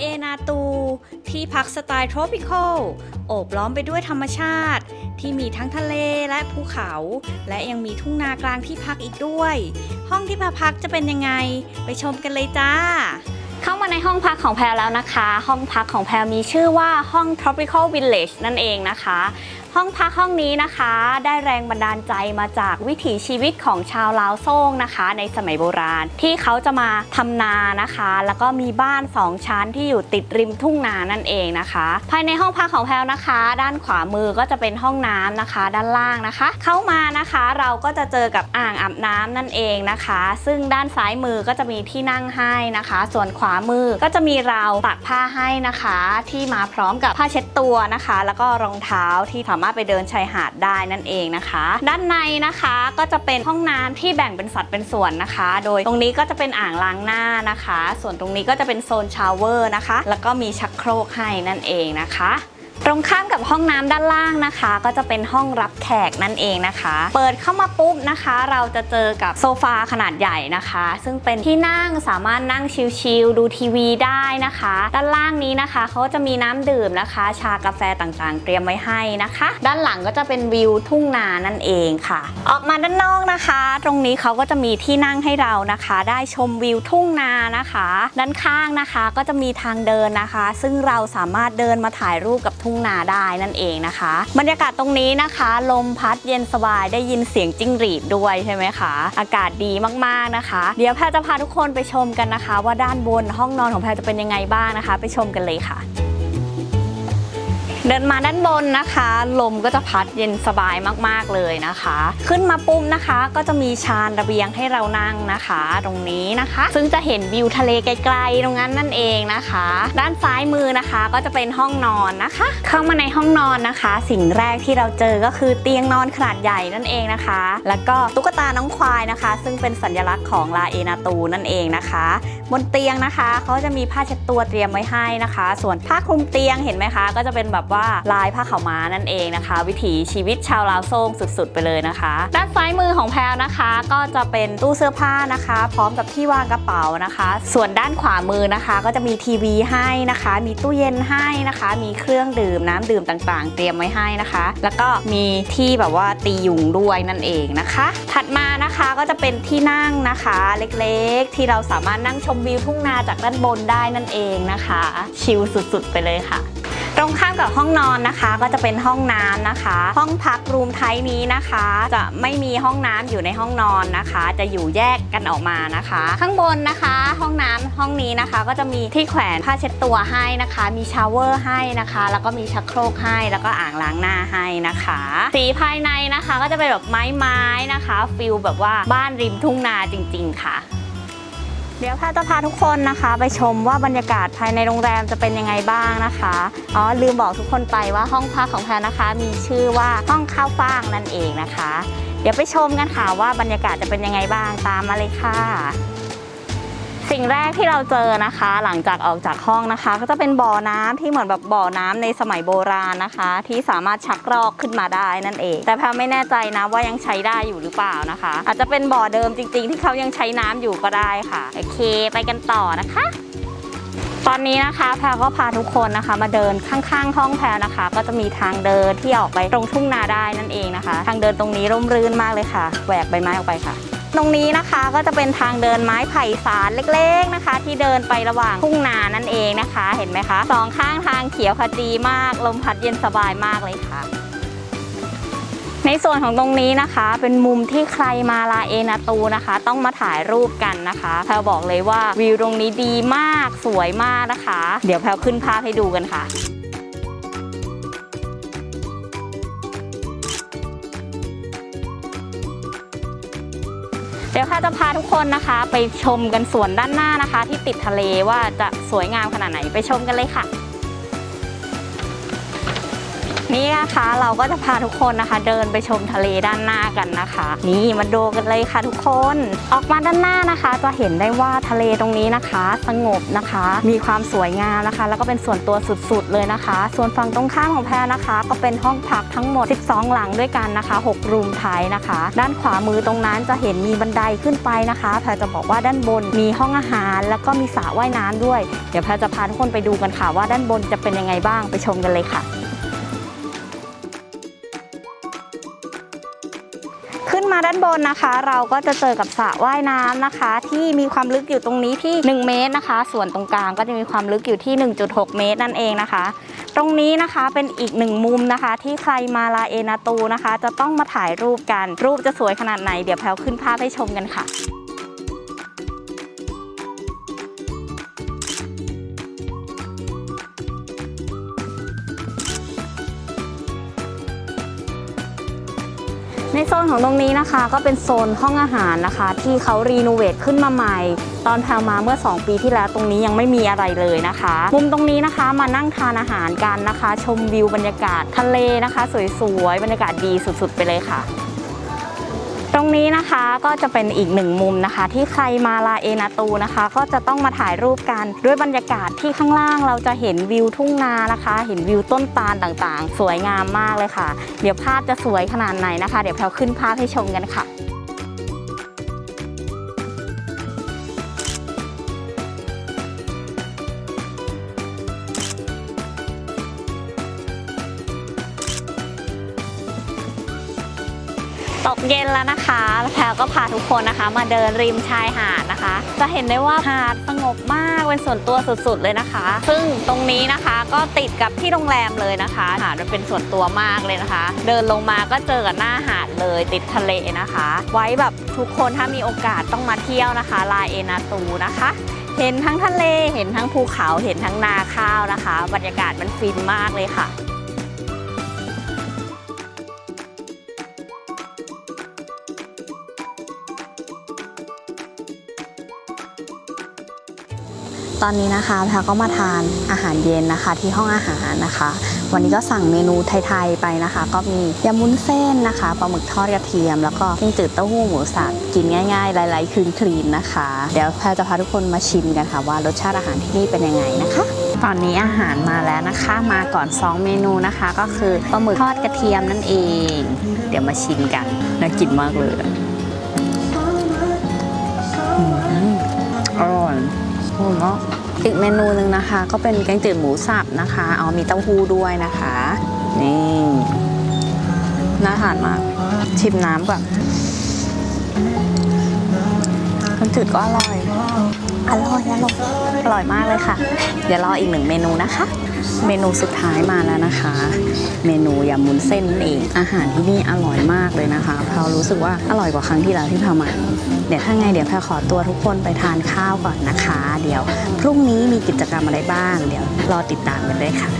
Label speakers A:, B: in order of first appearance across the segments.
A: เอนาตู ที่พักสไตล์ทรอปิคอลโอบล้อมไปด้วยธรรมชาติ ที่มีทั้งทะเลและภูเขา และยังมีทุ่งนากลางที่พักอีกด้วย ห้องที่มาพักจะเป็นยังไง ไปชมกันเลยจ้า เข้ามาในห้องพักของแพรแล้วนะคะ ห้องพักของแพรมีชื่อว่าห้อง Tropical Village นั่นเองนะคะ ห้องพักห้องนี้นะคะ ได้แรงบันดาลใจมาจากวิถีชีวิตของชาวลาวโซ่งนะคะ ในสมัยโบราณ ที่เขาจะมาทำนานะคะ แล้วก็มีบ้านสองชั้นที่อยู่ติดริมทุ่งนานั่นเองนะคะ ภายในห้องพักของแพลนะคะ ด้านขวามือก็จะเป็นห้องน้ำนะคะ ด้านล่างนะคะ เข้ามานะคะเราก็จะเจอกับอ่างอาบน้ำนั่นเองนะคะ ซึ่งด้านซ้ายมือก็จะมีที่นั่งให้นะคะ ส่วนขวามือก็จะมีราวตากผ้าให้นะคะ ที่มาพร้อมกับผ้าเช็ดตัวนะคะ แล้วก็รองเท้าที่สามารถไปเดินชายหาดได้นั่นเองนะคะ ด้านในนะคะก็จะเป็นห้องน้ำที่แบ่งเป็นสัดเป็นส่วนนะคะ โดยตรงนี้ก็จะเป็นอ่างล้างหน้านะคะ ส่วนตรงนี้ก็จะเป็นโซนชาวเวอร์นะคะ แล้วก็มีชักโครกให้นั่นเองนะคะ ตรงข้ามกับห้องน้ำด้านล่างนะคะ ก็จะเป็นห้องรับแขกนั่นเองนะคะ เปิดเข้ามาปุ๊บนะคะ เราจะเจอกับโซฟาขนาดใหญ่นะคะ ซึ่งเป็นที่นั่งสามารถนั่งชิลๆดูทีวีได้นะคะ ด้านล่างนี้นะคะเขาจะมีน้ำดื่มนะคะ ชากาแฟต่างๆ เตรียมไว้ให้นะคะ ด้านหลังก็จะเป็นวิวทุ่งนานั่นเองค่ะ ออกมาด้านนอกนะคะ ตรงนี้เขาก็จะมีที่นั่งให้เรานะคะ ได้ชมวิวทุ่งนานะคะ ด้านข้างนะคะก็จะมีทางเดินนะคะ ซึ่งเราสามารถเดินมาถ่ายรูปกับทุ่งนาได้นั่นเองนะคะ บรรยากาศตรงนี้นะคะ ลมพัดเย็นสบายได้ยินเสียงจิ้งหรีดด้วยใช่ไหมคะอากาศดีมากๆนะคะ เดี๋ยวแพรจะพาทุกคนไปชมกันนะคะ ว่าด้านบนห้องนอนของแพรจะเป็นยังไงบ้างนะคะ ไปชมกันเลยค่ะ เดินมาด้านบนนะคะ ลมก็จะพัดเย็นสบายมากๆเลยนะคะ ขึ้นมาปุ๊บนะคะ ก็จะมีชานระเบียงให้เรานั่งนะคะ ตรงนี้นะคะ ซึ่งจะเห็นวิวทะเลไกลๆตรงนั้นนั่นเองนะคะ ด้านซ้ายมือนะคะ ก็จะเป็นห้องนอนนะคะ เข้ามาในห้องนอนนะคะ สิ่งแรกที่เราเจอก็คือเตียงนอนขนาดใหญ่นั่นเองนะคะ แล้วก็ตุ๊กตาน้องควายนะคะ ซึ่งเป็นสัญลักษณ์ของลาเอนาตูนั่นเองนะคะ บนเตียงนะคะเขาจะมีผ้าเช็ดตัวเตรียมไว้ให้นะคะ ส่วนผ้าคลุมเตียงเห็นไหมคะ ก็จะเป็นแบบว่าลายผ้าขาวม้านั่นเองนะคะ วิถีชีวิตชาวลาวโซ่งสุดๆ ไปเลยนะคะ ด้านซ้ายมือของแพลวนะคะ ก็จะเป็นตู้เสื้อผ้านะคะ พร้อมกับที่วางกระเป๋านะคะ ส่วนด้านขวามือนะคะ ก็จะมีทีวีให้นะคะ มีตู้เย็นให้นะคะ มีเครื่องดื่มน้ำดื่มต่างๆ เตรียมไว้ให้นะคะ แล้วก็มีที่แบบว่าตียุงด้วยนั่นเองนะคะ ถัดมานะคะก็จะเป็นที่นั่งนะคะ เล็กๆ ที่เราสามารถนั่งชมวิวทุ่งนาจากด้านบนได้นั่นเองนะคะ ชิลสุดๆ ไปเลยค่ะ รงข้ามกับห้องนอนนะคะ ก็จะเป็นห้องน้ำนะคะ ห้องพักรูมไทป์นี้นะคะ จะไม่มีห้องน้ำอยู่ในห้องนอนนะคะ จะอยู่แยกกันออกมานะคะ ข้างบนนะคะ ห้องน้ำห้องนี้นะคะ ก็จะมีที่แขวนผ้าเช็ดตัวให้นะคะ มีชาวเวอร์ให้นะคะ แล้วก็มีชักโครกให้แล้วก็อ่างล้างหน้าให้นะคะ สีภายในนะคะ ก็จะเป็นแบบไม้ๆนะคะฟิลแบบว่าบ้านริมทุ่งนาจริง ๆ ค่ะ เดี๋ยวพาจะพาทุกคนนะคะ ไปชมว่าบรรยากาศภายในโรงแรมจะเป็นยังไงบ้างนะคะอ๋อลืมบอกทุกคนไปว่าห้องพักของแพทย์นะคะ มีชื่อว่าห้องข้าวฟ่างนั่นเองนะคะ เดี๋ยวไปชมกันค่ะว่าบรรยากาศจะเป็นยังไงบ้างตามมาเลยค่ะ สิ่งแรกที่เราเจอนะคะ หลังจากออกจากห้องนะคะ ก็จะเป็นบ่อน้ำที่เหมือนแบบบ่อน้ำในสมัยโบราณนะคะ ที่สามารถชักรอกขึ้นมาได้นั่นเอง แต่แพรไม่แน่ใจนะว่ายังใช้ได้อยู่หรือเปล่านะคะ อาจจะเป็นบ่อเดิมจริง ๆ ที่เขายังใช้น้ำอยู่ก็ได้ค่ะโอเค ไปกันต่อนะคะตอนนี้นะคะแพรก็พาทุกคนนะคะมาเดินข้างๆ ห้องแพรนะคะ ก็จะมีทางเดินที่ออกไปตรงทุ่งนาได้นั่นเองนะคะ ทางเดินตรงนี้ร่มรื่นมากเลยค่ะแหวกใบไม้ออกไปค่ะ ตรงนี้นะคะก็จะเป็นทางเดินไม้ไผ่สารเล็ก ๆนะคะ ที่เดินไประหว่างทุ่งนานั่นเองนะคะ เห็นไหมคะสองข้างทางเขียวขจีมาก ลมพัดเย็นสบายมากเลยค่ะ ในส่วนของตรงนี้นะคะ เป็นมุมที่ใครมาลาเอนาตูนะคะ ต้องมาถ่ายรูปกันนะคะแพลบอกเลยว่าวิวตรงนี้ดีมากสวยมากนะคะ เดี๋ยวแพลขึ้นภาพให้ดูกันค่ะ เดี๋ยวค่ะจะพาทุกคนนะคะ ไปชมกันสวนด้านหน้านะคะ ที่ติดทะเลว่าจะสวยงามขนาดไหนไปชมกันเลยค่ะ นี่นะคะเราก็จะพาทุกคนนะคะ เดินไปชมทะเลด้านหน้ากันนะคะ นี่มาดูกันเลยค่ะทุกคน ออกมาด้านหน้านะคะ จะเห็นได้ว่าทะเลตรงนี้นะคะ สงบนะคะ มีความสวยงามนะคะ แล้วก็เป็นส่วนตัวสุดๆเลยนะคะ ส่วนฝั่งตรงข้ามของแพรนะคะ ก็เป็นห้องพักทั้งหมด 12 หลังด้วยกันนะคะ 6 รูมไทยนะคะ ด้านขวามือตรงนั้นจะเห็นมีบันไดขึ้นไปนะคะ แพรจะบอกว่าด้านบนมีห้องอาหาร แล้วก็มีสระว่ายน้ำด้วย เดี๋ยวแพรจะพาทุกคนไปดูกันค่ะว่าด้านบนจะเป็นยังไงบ้างไปชมกันเลยค่ะ มาด้านบนนะคะ เราก็จะเจอกับสระว่ายน้ำนะคะ ที่มีความลึกอยู่ตรงนี้ที่ 1 เมตรนะคะ ส่วนตรงกลางก็จะมีความลึกอยู่ที่ 1.6 เมตรนั่นเองนะคะ ตรงนี้นะคะเป็นอีกหนึ่งมุมนะคะ ที่ใครมาลาเอนาตูนะคะ จะต้องมาถ่ายรูปกันรูปจะสวยขนาดไหนเดี๋ยวแพลวขึ้นภาพให้ชมกันค่ะ นของตรงนี้นะคะ ก็เป็นโซนห้องอาหารนะคะ ที่เขารีโนเวทขึ้นมาใหม่ ตอนแพลมาเมื่อ 2 ปีที่แล้วตรงนี้ยังไม่มีอะไรเลยนะคะ มุมตรงนี้นะคะมานั่งทานอาหารกันนะคะ ชมวิวบรรยากาศทะเลนะคะ สวยๆบรรยากาศดีสุดๆ ไปเลยค่ะ ตรงนี้นะคะก็จะเป็นอีกหนึ่งมุมนะคะ ที่ใครมาลาเอนาตูนะคะ ก็จะต้องมาถ่ายรูปกันด้วยบรรยากาศที่ข้างล่างเราจะเห็นวิวทุ่งนานะคะ เห็นวิวต้นตาลต่างๆ สวยงามมากเลยค่ะ เดี๋ยวภาพจะสวยขนาดไหนนะคะ เดี๋ยวแพลวขึ้นภาพให้ชมกันค่ะ ตกเย็นแล้วนะคะแล้วแพลก็พาทุกคนนะคะ มาเดินริมชายหาดนะคะ จะเห็นได้ว่าหาดสงบมากเป็นส่วนตัวสุดๆเลยนะคะ ซึ่งตรงนี้นะคะก็ติดกับที่โรงแรมเลยนะคะหาดมันเป็นส่วนตัวมากเลยนะคะ เดินลงมาก็เจอกับหน้าหาดเลยติดทะเลนะคะ ไว้แบบทุกคนถ้ามีโอกาสต้องมาเที่ยวนะคะ ลาเอนาตูนะคะเห็นทั้งทะเล เห็นทั้งภูเขา เห็นทั้งนาข้าวนะคะ บรรยากาศมันฟินมากเลยค่ะ ตอนนี้นะคะแพรก็มาทานอาหารเย็นนะคะ ที่ห้องอาหารนะคะ วันนี้ก็สั่งเมนูไทยๆไปนะคะ ก็มียำมุ้นเส้นนะคะปลาหมึกทอดกระเทียม แล้วก็แกงจืดเต้าหู้หมูสับกินง่ายๆหลายๆคืนคลีนนะคะ เดี๋ยวแพรจะพาทุกคนมาชิมกันค่ะว่ารสชาติอาหารที่นี่เป็นยังไงนะคะตอนนี้อาหารมาแล้วนะคะ มาก่อน 2 เมนูนะคะ ก็คือปลาหมึกทอดกระเทียมนั่นเอง เดี๋ยวมาชิมกันน่ากินมากเลยอร่อย อร่อยมากอีกเมนูหนึ่งนะคะ ก็เป็นแกงจืดหมูสับนะคะเอามีเต้าหู้ด้วยนะคะนี่น่าทานมากชิมน้ำก่อนแกงจืดก็อร่อยอร่อยอร่อย ร่อยมากเลยค่ะ เดี๋ยวรออีกหนึ่งเมนูนะคะ เมนูสุดท้ายมาแล้วนะคะ เมนูยำมุนเส้นนั่นเอง อาหารที่นี่อร่อยมากเลยนะคะเพรารู้สึกว่าอร่อยกว่าครั้งที่แล้วที่พามา เดี๋ยวถ้าไงเดี๋ยวแพรขอตัวทุกคนไปทานข้าวก่อนนะคะ เดี๋ยวพรุ่งนี้มีกิจกรรมอะไรบ้าง เดี๋ยวรอติดตามกันด้วยค่ะ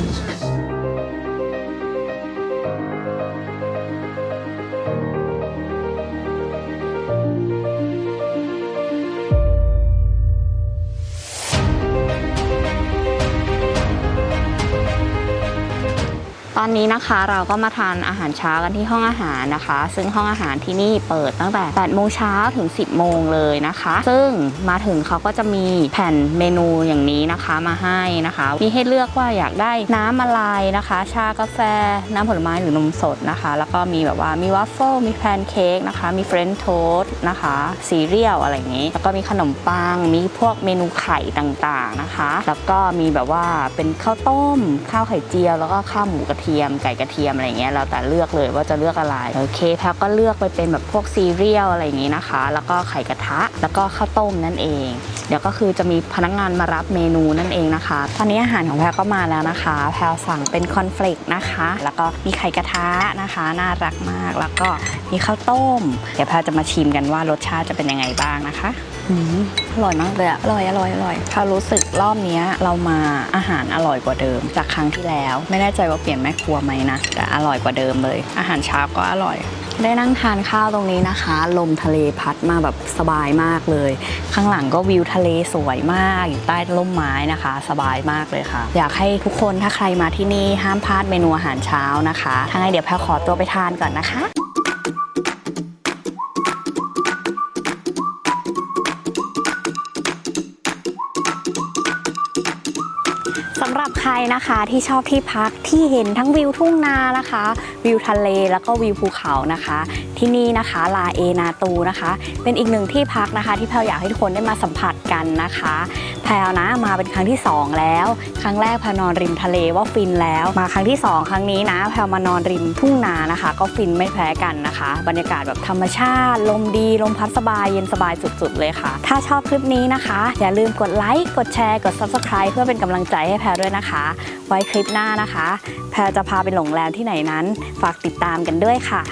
A: นนี้นะคะเราก็มาทานอาหารเช้ากันที่ห้องอาหารนะคะ ซึ่งห้องอาหารที่นี่เปิดตั้งแต่8โมงเช้าถึง 10 โมงเลยนะคะ ซึ่งมาถึงเขาก็จะมีแผ่นเมนูอย่างนี้นะคะมาให้นะคะ มีให้เลือกว่าอยากได้น้ำอะไรนะคะ ชากาแฟ น้ำผลไม้หรือนมสดนะคะ แล้วก็มีแบบว่ามีวัฟเฟิลมีแพนเค้กนะคะ มีเฟรนช์โทสต์นะคะซีเรียลอะไรอย่างนี้ แล้วก็มีขนมปัง มีพวกเมนูไข่ต่างๆนะคะ แล้วก็มีแบบว่าเป็นข้าวต้ม ข้าวไข่เจียว แล้วก็ข้าวหมูกระเทียมไก่กระเทียมอะไรเงี้ยเราแต่เลือกเลยว่าจะเลือกอะไรโอเคแพรก็เลือกไปเป็นแบบพวกซีเรียลอะไรอย่างงี้นะคะ แล้วก็ไข่กระทะแล้วก็ข้าวต้มนั่นเอง เดี๋ยวก็คือจะมีพนักงานมารับเมนูนั่นเองนะคะ ตอนนี้อาหารของแพรก็มาแล้วนะคะ แพรสั่งเป็นคอนเฟลกนะคะ แล้วก็มีไข่กระทะนะคะ น่ารักมาก แล้วก็มีข้าวต้ม เดี๋ยวแพรจะมาชิมกันว่ารสชาติจะเป็นยังไงบ้างนะคะ อืมอร่อยมากเลยอะอร่อยอร่อยอร่อยแพรรู้สึกรอบเนี้ยเรามาอาหารอร่อยกว่าเดิม จากครั้งที่แล้ว ไม่แน่ใจว่าเปลี่ยนแม่ครัวไหมนะ แต่อร่อยกว่าเดิมเลย อาหารเช้าก็อร่อย ได้นั่งทานข้าวตรงนี้นะคะ ลมทะเลพัดมาแบบสบายมากเลย ข้างหลังก็วิวทะเลสวยมาก อยู่ใต้ร่มไม้นะคะ สบายมากเลยค่ะ อยากให้ทุกคนถ้าใครมาที่นี่ห้ามพลาดเมนูอาหารเช้านะคะถ้าไงเดี๋ยวแพรขอตัวไปทานก่อนนะคะ หรับใครนะคะที่ชอบที่พักที่เห็นทั้งวิวทุ่งนานะคะ วิวทะเลแล้วก็วิวภูเขานะคะ ที่นี่นะคะลาเอนาตูนะคะ เป็นอีกหนึ่งที่พักนะคะ ที่แพลอยากให้ทุกคนได้มาสัมผัสกันนะคะ แพลนะมาเป็นครั้งที่สองแล้ว ครั้งแรกแพลนอนริมทะเลว่าฟินแล้ว มาครั้งที่สองครั้งนี้นะ แพลมานอนริมทุ่งนานะคะ ก็ฟินไม่แพ้กันนะคะ บรรยากาศแบบธรรมชาติ ลมดีลมพัดสบายเย็นสบายสุดๆเลยค่ะ ถ้าชอบคลิปนี้นะคะ อย่าลืมกดไลค์กดแชร์กด subscribe เพื่อเป็นกำลังใจให้แพลด้วยนะคะ ไว้คลิปหน้านะคะ แพลจะพาไปหลงแรมที่ไหนนั้น ฝากติดตามกันด้วยค่ะ